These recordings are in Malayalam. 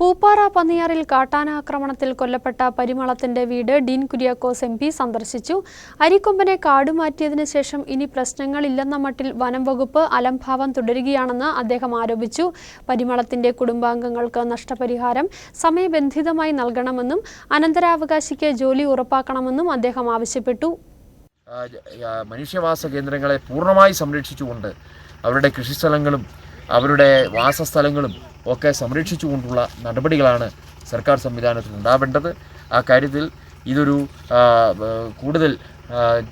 പൂപ്പാറ പന്നിയാറിൽ കാട്ടാന ആക്രമണത്തിൽ കൊല്ലപ്പെട്ട പരിമളത്തിന്റെ വീട് ഡീൻ കുര്യാക്കോസ് എം പി സന്ദർശിച്ചു. അരിക്കൊമ്പനെ കാടുമാറ്റിയതിനു ശേഷം ഇനി പ്രശ്നങ്ങളില്ലെന്ന മട്ടിൽ വനം വകുപ്പ് അലംഭാവം തുടരുകയാണെന്ന് അദ്ദേഹം ആരോപിച്ചു. പരിമളത്തിന്റെ കുടുംബാംഗങ്ങൾക്ക് നഷ്ടപരിഹാരം സമയബന്ധിതമായി നൽകണമെന്നും അനന്തരാവകാശിക്ക് ജോലി ഉറപ്പാക്കണമെന്നും അദ്ദേഹം ആവശ്യപ്പെട്ടു. മനുഷ്യവാസ കേന്ദ്രങ്ങളെ പൂർണമായി സംരക്ഷിച്ചുകൊണ്ട് അവരുടെ കൃഷിസ്ഥലങ്ങളും അവരുടെ വാസസ്ഥലങ്ങളും ഒക്കെ സംരക്ഷിച്ചുകൊണ്ടുള്ള നടപടികളാണ് സർക്കാർ സംവിധാനത്തിൽ ഉണ്ടാവേണ്ടത്. ആ കാര്യത്തിൽ ഇതൊരു കൂടുതൽ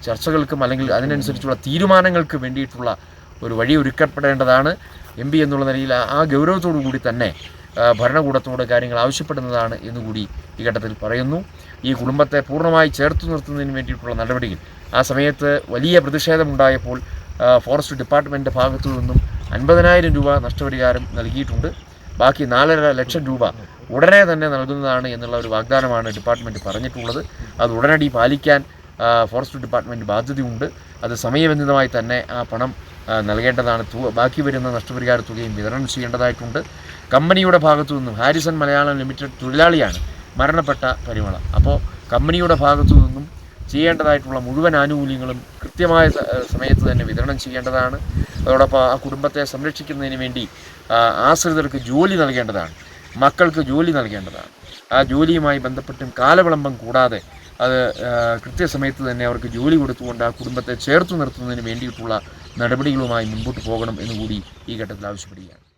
ചർച്ചകൾക്കും അല്ലെങ്കിൽ അതിനനുസരിച്ചുള്ള തീരുമാനങ്ങൾക്ക് വേണ്ടിയിട്ടുള്ള ഒരു വഴി ഒരുക്കപ്പെടേണ്ടതാണ്. എം പി എന്നുള്ള നിലയിൽ ആ- ഗൗരവത്തോടു കൂടി തന്നെ ഭരണകൂടത്തോട് കാര്യങ്ങൾ ആവശ്യപ്പെടുന്നതാണ് എന്നുകൂടി ഈ ഘട്ടത്തിൽ പറയുന്നു. ഈ കുടുംബത്തെ പൂർണമായി ചേർത്ത് നിർത്തുന്നതിന് വേണ്ടിയിട്ടുള്ള നടപടികൾ. ആ സമയത്ത് വലിയ പ്രതിഷേധമുണ്ടായപ്പോൾ ഫോറസ്റ്റ് ഡിപ്പാർട്ട്മെന്റ് ഭാഗത്തു നിന്നും അൻപതിനായിരം രൂപ നഷ്ടപരിഹാരം നൽകിയിട്ടുണ്ട്. ബാക്കി നാലര ലക്ഷം രൂപ ഉടനെ തന്നെ നൽകുന്നതാണ് എന്നുള്ള ഒരു വാഗ്ദാനമാണ് ഡിപ്പാർട്ട്മെന്റ് പറഞ്ഞിട്ടുള്ളത്. അത് ഉടനടി പാലിക്കാൻ ഫോറസ്റ്റ് ഡിപ്പാർട്ട്മെന്റ് ബാധ്യതയുണ്ട്. അത് സമയബന്ധിതമായി തന്നെ ആ പണം നൽകേണ്ടതാണ്. ബാക്കി വരുന്ന നഷ്ടപരിഹാര തുകയും വിതരണം ചെയ്യേണ്ടതായിട്ടുണ്ട്. കമ്പനിയുടെ ഭാഗത്തു നിന്നും ഹാരിസൺ മലയാളം ലിമിറ്റഡ് തൊഴിലാളിയാണ് മരണപ്പെട്ട പരിമള. അപ്പോൾ കമ്പനിയുടെ ഭാഗത്തു നിന്നും ചെയ്യേണ്ടതായിട്ടുള്ള മുഴുവൻ ആനുകൂല്യങ്ങളും കൃത്യമായ സമയത്ത് തന്നെ വിതരണം ചെയ്യേണ്ടതാണ്. അതോടൊപ്പം ആ കുടുംബത്തെ സംരക്ഷിക്കുന്നതിന് വേണ്ടി ആശ്രിതർക്ക് ജോലി നൽകേണ്ടതാണ്. മക്കൾക്ക് ജോലി നൽകേണ്ടതാണ്. ആ ജോലിയുമായി ബന്ധപ്പെട്ടും കാലവിളംബം കൂടാതെ അത് കൃത്യസമയത്ത് തന്നെ അവർക്ക് ജോലി കൊടുത്തുകൊണ്ട് ആ കുടുംബത്തെ ചേർത്ത് നിർത്തുന്നതിന് വേണ്ടിയിട്ടുള്ള നടപടികളുമായി മുൻപോട്ട് പോകണം എന്നുകൂടി ഈ ഘട്ടത്തിൽ ആവശ്യപ്പെടുകയാണ്.